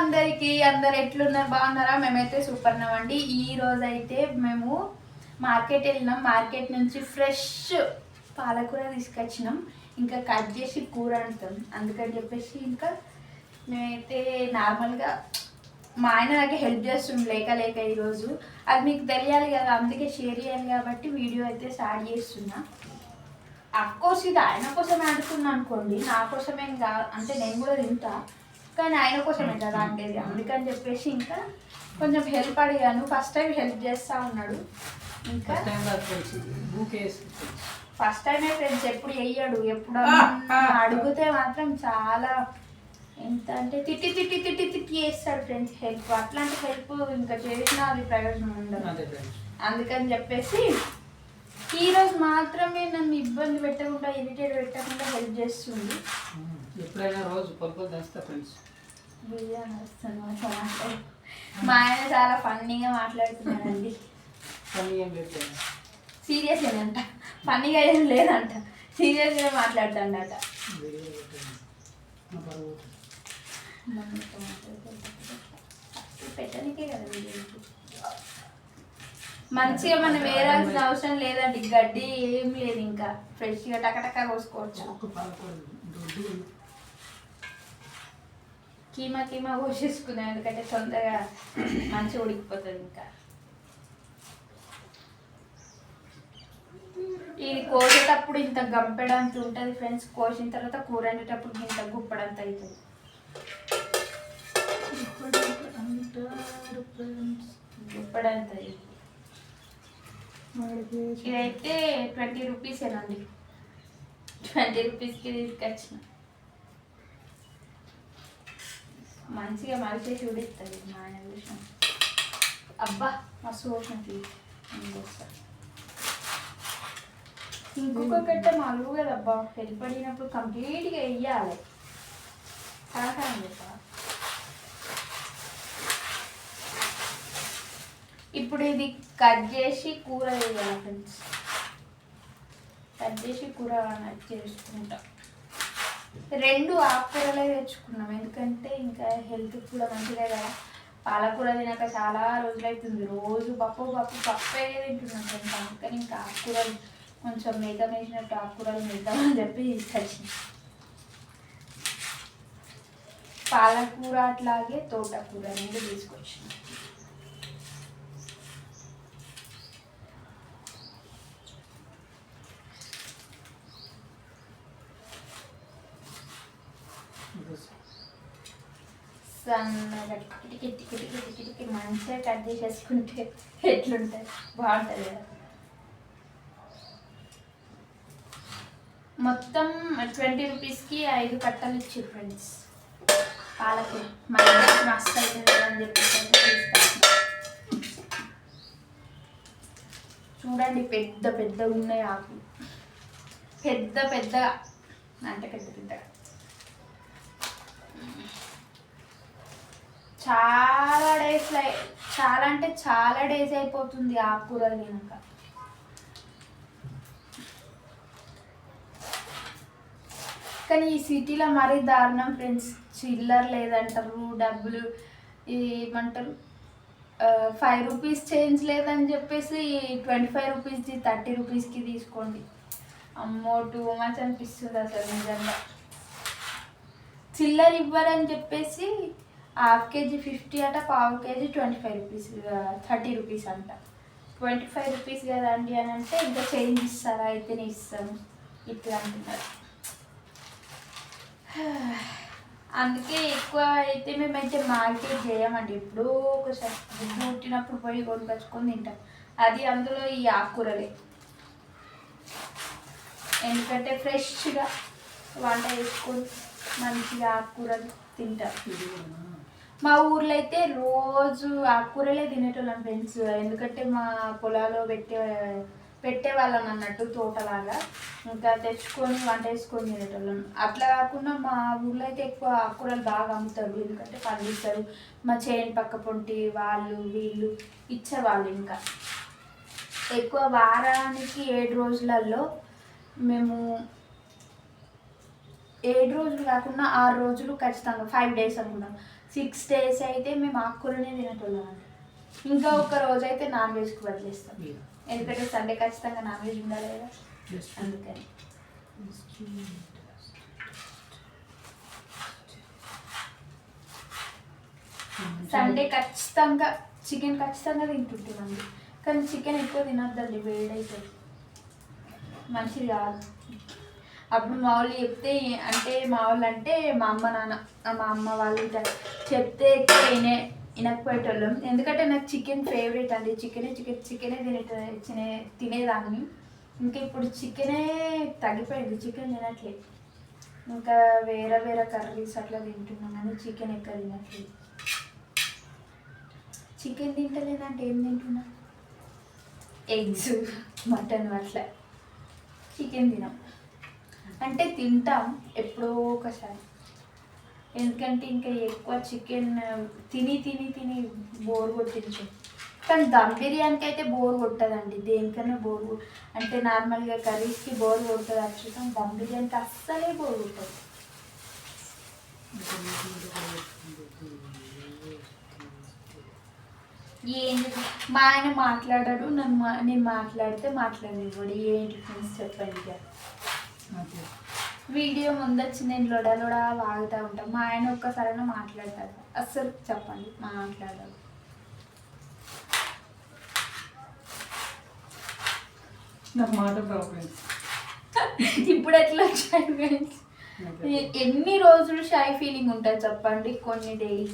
అందరికి అందరు ఎట్లున్నారు బాగున్నారా? మేమైతే సూపర్ ఉన్నామండి ఈ రోజు అయితే మేము మార్కెట్ వెళ్ళినాం. మార్కెట్ నుంచి ఫ్రెష్ పాలకూర తీసుకొచ్చినాం. ఇంకా కట్ చేసి కూర అంటాం అందుకని చెప్పేసి ఇంకా మేమైతే నార్మల్గా మా ఆయన నాకు హెల్ప్ చేస్తుంది లేక లేక ఈరోజు. అది మీకు తెలియాలి కదా అందుకే షేర్ చేయాలి కాబట్టి వీడియో అయితే స్టార్ట్ చేస్తున్నా. అఫ్కోర్స్ ఇది ఆయన కోసమే అనుకున్నా అనుకోండి. నా కోసమేం కాదు అంటే నేను కూడా తింటా. కానీ ఆయన కోసమే కదా అంటే అందుకని చెప్పేసి ఇంకా కొంచెం హెల్ప్ అడిగాను. ఫస్ట్ టైం హెల్ప్ చేస్తా ఉన్నాడు. ఇంకా ఫస్ట్ టైం ఫ్రెండ్స్ బూకేస్ ఫస్ట్ టైమే ఫ్రెండ్స్ ఎప్పుడు వేయడు ఎప్పుడు ఆ, ఆ. అడిగితే మాత్రం చాలా ఎంత అంటే తిట్టి తిట్టి తిట్టి తిట్టి చేస్తాడు ఫ్రెండ్స్ హెల్ప్ అట్లాంటి హెల్ప్ ఇంకా చేసినా అది ప్రయోజనం ఉండదు. అందుకని చెప్పేసి ఈ రోజు మాత్రమే నన్ను ఇబ్బంది పెట్టకుండా ఇరిటేట్ పెట్టకుండా హెల్ప్ చేస్తుంది. ఎప్పుడైనా రోజు పొలుపులు తెస్తా ఫ్రెండ్స్ బిర్యానీ. మా ఆయన చాలా ఫన్నీగా మాట్లాడుతున్నాడండి సీరియస్ ఏనంట ఫన్నీగా ఏం లేదంట. సీరియస్గా మాట్లాడుతాడట. పెట్టడానికే కదా. మంచిగా మనం వేరాల్సిన అవసరం లేదండి. గడ్డి ఏం లేదు ఇంకా. ఫ్రెష్గా టకటక కోసుకోవచ్చు. కీమా కీమా కోసేసుకున్నాం ఎందుకంటే తొందరగా మంచిగా ఉడికిపోతుంది ఇంకా. ఇది కోసేటప్పుడు ఇంత గంపెడంత ఉంటుంది ఫ్రెండ్స్ కోసిన తర్వాత కూర వండేటప్పుడు ఇంత గుప్పడంత అవుతుంది గుప్పడంత అవుతుంది. ఇదైతే ట్వంటీ రూపీస్ ఏనండి ట్వంటీ రూపీస్కి తీసుకొచ్చిన. మంచిగా మలిసే చూడిస్తుంది మా ఆయన చూసిన అబ్బా! మస్తు పోతుంది ఇంకొక గట్ట మలుగు కదబ్బా వెళ్ళిపడినప్పుడు కంప్లీట్గా వెయ్యాలి. సహకారం చెప్పా ఇప్పుడు ఇది కట్ చేసి కూర వేయాలి ఫ్రెండ్స్ కట్ చేసి కూర చేసుకుంటా. రెండు ఆకుకూరలే తెచ్చుకున్నాం. ఎందుకంటే ఇంకా హెల్త్ కూడా మంచిదే కదా. పాలకూర తినాక చాలా రోజులు అవుతుంది రోజు పప్పు పప్పు పప్పే తింటున్నాం ఫ్రెండ్స్. అందుకని ఇంకా ఆకుకూరలు కొంచెం మేత వేసినట్టు ఆకుకూరలు మేద్దామని చెప్పి తీసుకొచ్చిన పాలకూర అట్లాగే తోటకూర రెండు తీసుకొచ్చిన. సన్నగా టికి టికి టికి టికి మంచిగా కట్ చేసేసుకుంటే ఎట్లుంటుంది? బాగుంటుంది కదా. మొత్తం ట్వంటీ రూపీస్కి ఐదు కట్టలు ఇచ్చారు ఫ్రెండ్స్. పాలకూర. మన మస్తు అవుతుంది కదా అని చెప్పేసి చూడండి పెద్ద పెద్ద ఉన్నాయి ఆకులు. పెద్ద పెద్దగా అంటే పెద్ద పెద్దగా చాలా డేస్ చాలా అంటే చాలా డేస్ అయిపోతుంది ఆకుకూరలు తినక. కానీ ఈ సిటీలో మరీ దారుణం ఫ్రెండ్స్ చిల్లర్ లేదంటారు డబ్బులు ఏమంటారు ఫైవ్ రూపీస్ చేంజ్ లేదని చెప్పేసి ట్వంటీ ఫైవ్ రూపీస్ది థర్టీ రూపీస్కి తీసుకోండి. అమ్మో టూ మచ్ అనిపిస్తుంది అసలు నిజంగా. చిల్లర ఇవ్వరని చెప్పేసి హాఫ్ కేజీ ఫిఫ్టీ అట పావు KG twenty five rupees thirty rupees అంట. ట్వంటీ ఫైవ్ రూపీస్ కదండి అని అంటే ఇంకా చేంజ్ ఇస్తారా? అయితేనే ఇస్తాను ఇట్లా అంటున్నారు. అందుకే ఎక్కువ అయితే మేమైతే మార్కెట్ చేయమండి. ఎప్పుడో ఒకసారి పుట్టినప్పుడు పోయి కొనుకొచ్చుకొని తింటాం. అది అందులో ఈ ఆకుకూరలే. ఎందుకంటే ఫ్రెష్గా వంట చేసుకొని మంచిగా ఆకుకూరలు తింటాం. మా ఊర్లో అయితే రోజు ఆకుకూరలే తినేటోళ్ళం ఫ్రెండ్స్ ఎందుకంటే మా పొలాల్లో పెట్టే పెట్టేవాళ్ళం అన్నట్టు తోటలాగా. ఇంకా తెచ్చుకొని వంట వేసుకొని తినేటోళ్ళం. అట్లా కాకుండా మా ఊళ్ళో అయితే ఎక్కువ ఆకుకూరలు బాగా అమ్ముతారు. ఎందుకంటే పండిస్తారు. మా చేను పక్క పొంటి వాళ్ళు వీళ్ళు ఇచ్చేవాళ్ళు ఇంకా. ఎక్కువ వారానికి ఏడు రోజులలో మేము ఏడు రోజులు కాకుండా ఆరు రోజులు ఖచ్చితంగా ఫైవ్ డేస్ అనుకున్నాం సిక్స్ డేస్ అయితే మేము ఆకుకూరనే తినటోళ్ళం అండి. ఇంకా ఒక రోజు అయితే నాన్ వెజ్కి వదిలేస్తాం. ఎందుకంటే సండే ఖచ్చితంగా నాన్ వెజ్ ఉండాలి కదా. అందుకని. సండే ఖచ్చితంగా చికెన్ ఖచ్చితంగా తింటుంటామండి. కానీ చికెన్ ఎక్కువ తినొద్దండి వేడైతుంది. మంచిది కాదు. అప్పుడు మా వాళ్ళు చెప్తే అంటే మా వాళ్ళు అంటే మా అమ్మ నాన్న మా అమ్మ వాళ్ళు చెప్తే ఎక్కువ వినే వినకపోయేటోళ్ళం. ఎందుకంటే నాకు చికెన్ ఫేవరెట్ అండి. చికెనే చికెన్ చికెనే తినేట తినే తినేదాన్ని. ఇంకా ఇప్పుడు చికెనే తగ్గిపోయింది. చికెన్ తినట్లేదు ఇంకా వేరే వేరే కర్రీస్ అట్లా తింటున్నాం కానీ చికెన్ ఎక్కడ తినట్లేదు. చికెన్ తింటలేదంటే ఏం తింటున్నా? ఎగ్స్ మటన్ అట్లా. చికెన్ తినాం. అంటే తింటాం ఎప్పుడో ఒకసారి. ఎందుకంటే ఇంకా ఎక్కువ చికెన్ తిని తిని తిని బోర్ కొట్టించు. కానీ దమ్ బిర్యానీకి అయితే బోర్ కొట్టదండి. దేనికన్నా బోర్ అంటే నార్మల్గా కర్రీస్కి బోర్ కొట్టదు అచ్చుతాం దమ్ బిర్యానీకి అస్సలే బోర్ కొట్టదు. ఏంటి మా ఆయన మాట్లాడాడు. నన్ను మా- నేను మాట్లాడితే మాట్లాడేవాడు ఏంటి ఫ్రెండ్స్ చెప్పండి వీడియో ముందొచ్చి నేను లొడ లొడ వాగుతూ ఉంటాం. మా ఆయన ఒక్కసారైనా మాట్లాడతాడు. అస్సలు చెప్పండి మాట్లాడాలి నాకు మాట ప్రాబ్లమ్స్ ఇప్పుడు ఎట్లా వచ్చాయి friends? ఎన్ని రోజులు షై ఫీలింగ్ ఉంటుంది చెప్పండి కొన్ని డేస్.